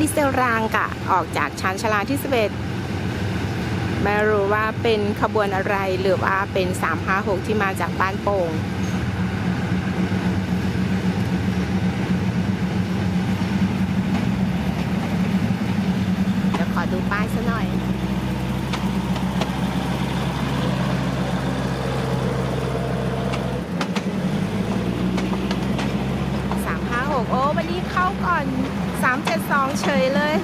ดีเซลรางกะออกจากชานชาลาที่ 11 ไม่รู้ว่าเป็นขบวนอะไรหรือว่าเป็น 356 ที่มาจากบ้านโป่ง เดี๋ยวขอดูป้ายซะหน่อย สามห้าหกโอ้วันนี้เข้าก่อนสามเจ็ ดสองเฉยเลย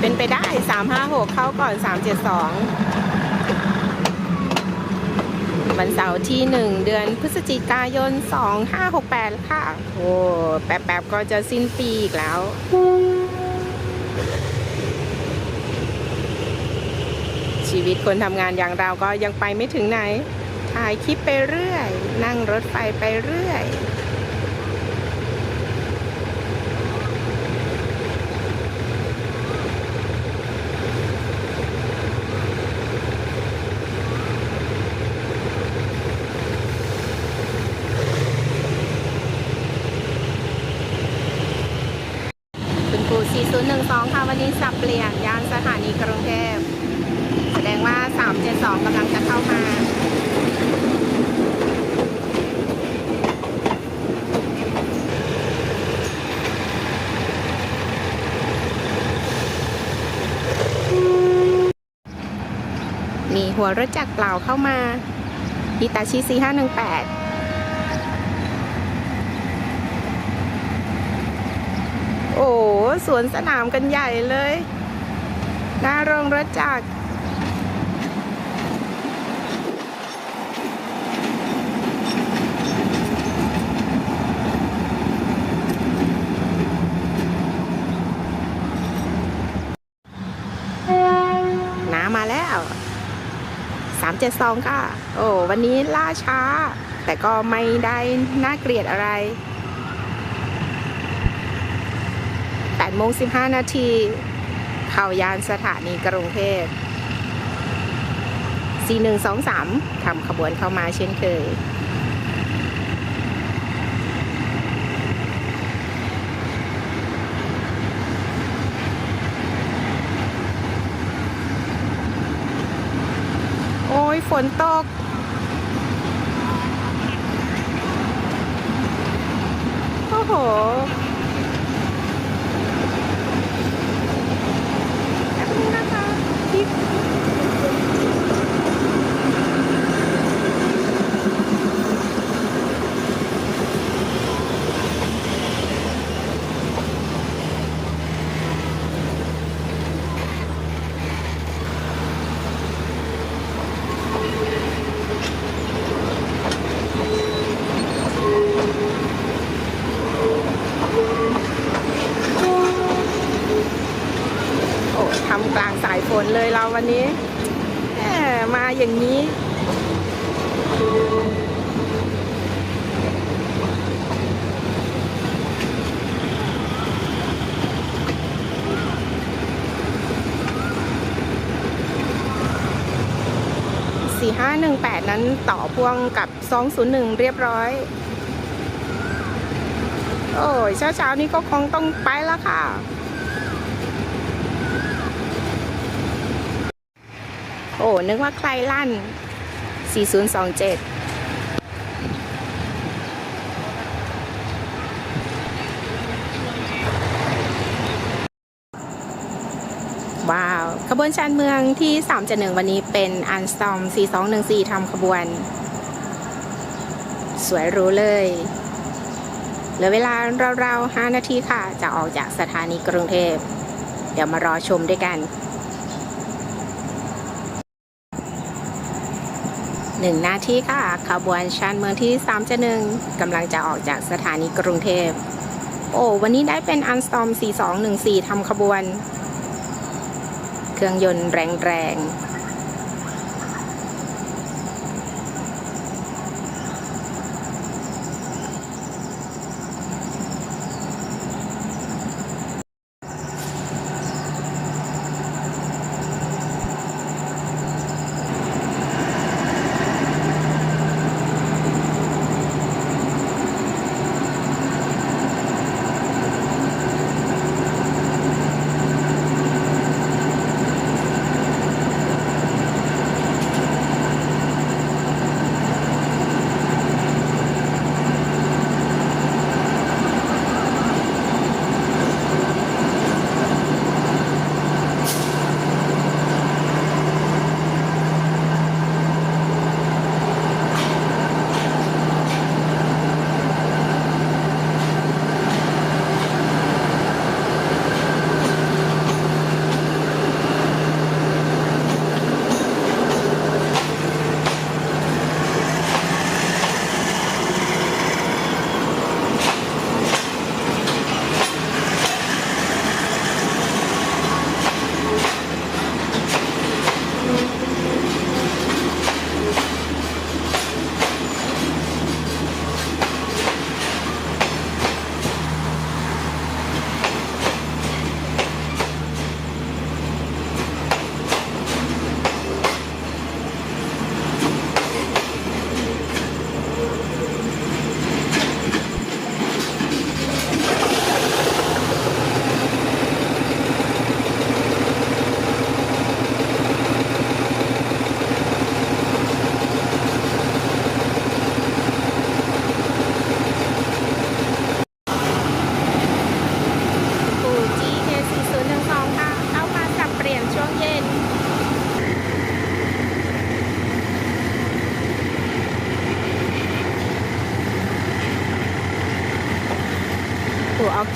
เป็นไปได้สามห้าหกเข้าก่อนสามเจ็ดสองวันเสาร์ที่หนึ่งเดือนพฤศจิกายนสองห้าหกแปดค่ะ โอ้ แป๊บๆ ก็จะสิ้นปีอีกแล้ว ชีวิตคนทำงานอย่างเราก็ยังไปไม่ถึงไหน ถ่ายคลิปไปเรื่อย นั่งรถไฟไปเรื่อยคุณครู4012 ค่ะ วันนี้สับเปลี่ยนยานสถานีกรุงเทพ 372กำลังจะเข้ามามีหัวรถจักรเปล่าเข้ามาฮิตาชิ4518โอ้สวนสนามกันใหญ่เลย หน้าโรงรถจักร น้ำมาแล้ว 372 ค่ะ โอ้วันนี้ล่าช้า แต่ก็ไม่ได้น่าเกลียดอะไร8โมง15 นาทีเข้ายานสถานีกรุงเทพ4123ทำขบวนเข้ามาเช่นเคย ฝนตก โอ้โห แป๊บนึงนะคะพี่โอ้ทำกลางสายฝ วันนี้มาอย่างนี้4518นั้นต่อพ่วงกับ201เรียบร้อย โอ้ยเช้าๆนี้ก็คงต้องไปแล้วค่ะ อ้นึกว่าใครลั่น 4027ว้าว ขบวนชานเมืองที่ 371 วันนี้เป็นอันสตอม 4214ทำขบวน สวยรู้เลย เหลือเวลาราวๆ5นาทีค่ะ จะออกจากสถานีกรุงเทพ เดี๋ยวมารอชมด้วยกัน หนึ่งนาทีค่ะขบวนชานเมืองที่3จะหนึ่งกำลังจะออกจากสถานีกรุงเทพ โอ้วันนี้ได้เป็นอันสตอม 4214ทำขบวน เครื่องยนต์แรง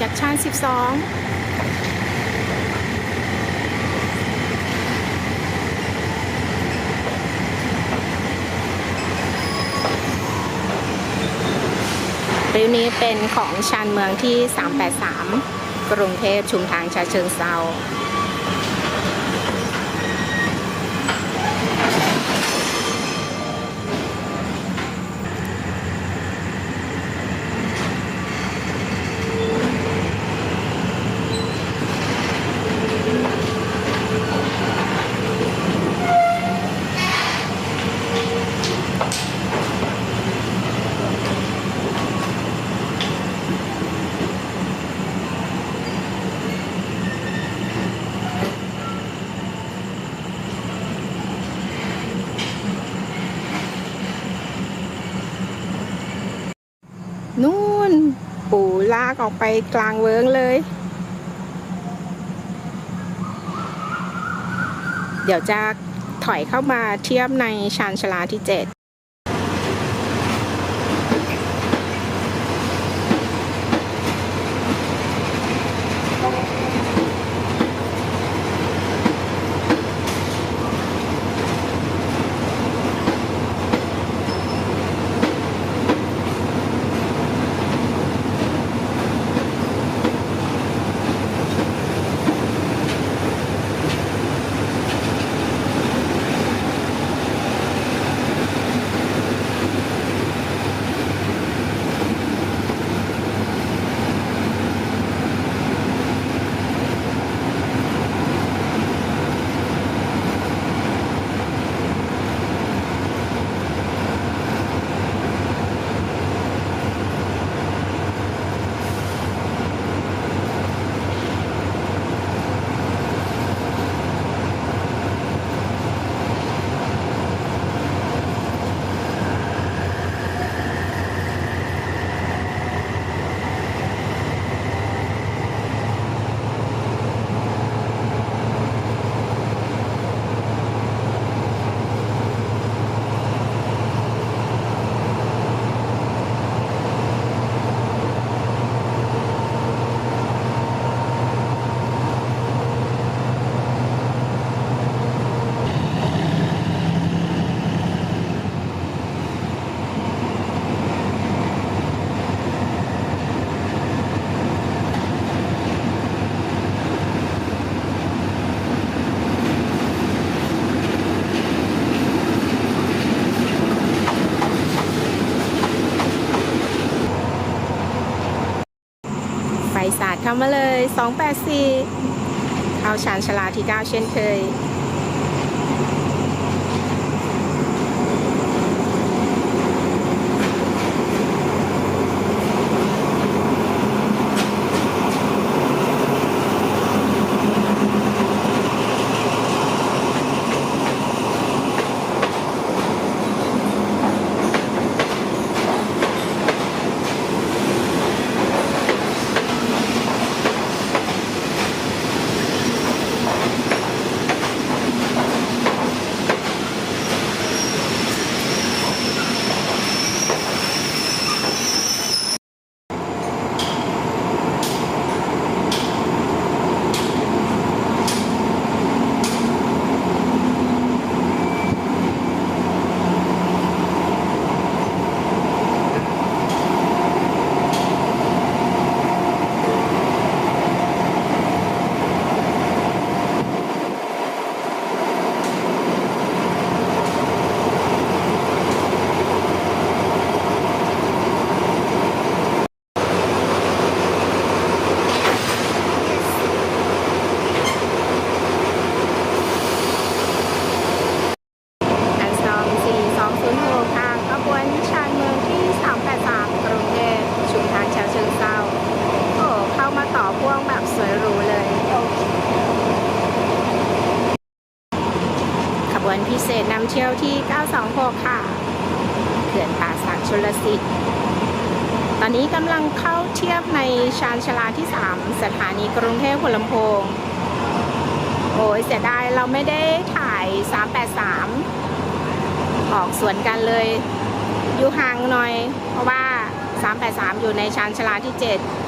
จากชาน12ริ้วนี้เป็นของชานเมืองที่ 383 กรุงเทพชุมทางชาเชิงเซา นู่น ปู่ลากออกไปกลางเวิงเลย เดี๋ยวจะถอยเข้ามาเทียบในชานชลาที่7ไมาเลย 284 เอาชานชาลาที่9เช่นเคย อันซอม4206ทางขบวนชานเมืองที่ 383 กรุงเทพชุมทางชาวเชิงเซาโอ้เข้ามาต่อพ่วงแบบสวยหรูเลย ขบวนพิ เศษนำเที่ยวที่ 926 ค่ะ เขื่อนป่าสักชลสิทธิ์ ตอนนี้กำลังเข้าเทียบในชานชลาที่ 3 สถานีกรุงเทพหัวลำโพง โอ้ยเสียดายเราไม่ได้ถ่าย 383 ออกสวนกันเลย อยู่ห่างหน่อย เพราะว่า 383 อยู่ในชานชลาที่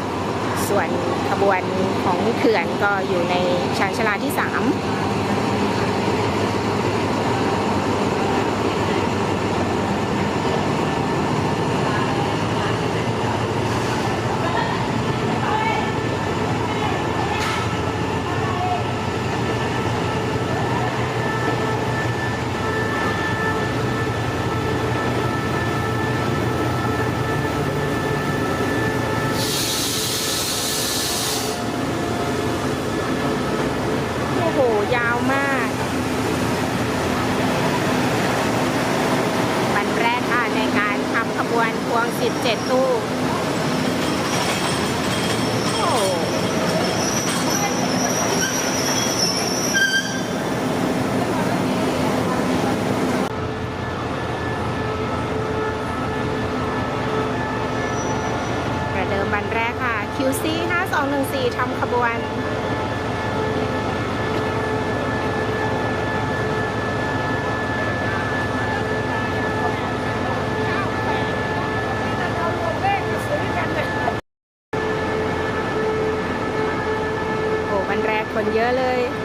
7 ส่วนขบวนของเขื่อนก็อยู่ในชานชลาที่ 3 โอ้โห ยาวมาก วันแรกค่ะในการทำขบวนพวง 17 ตู้ โอ้ประเดิมวันแรกค่ะ QC 5214ทำขบวน โอ้วันแรกคนเยอะ เลย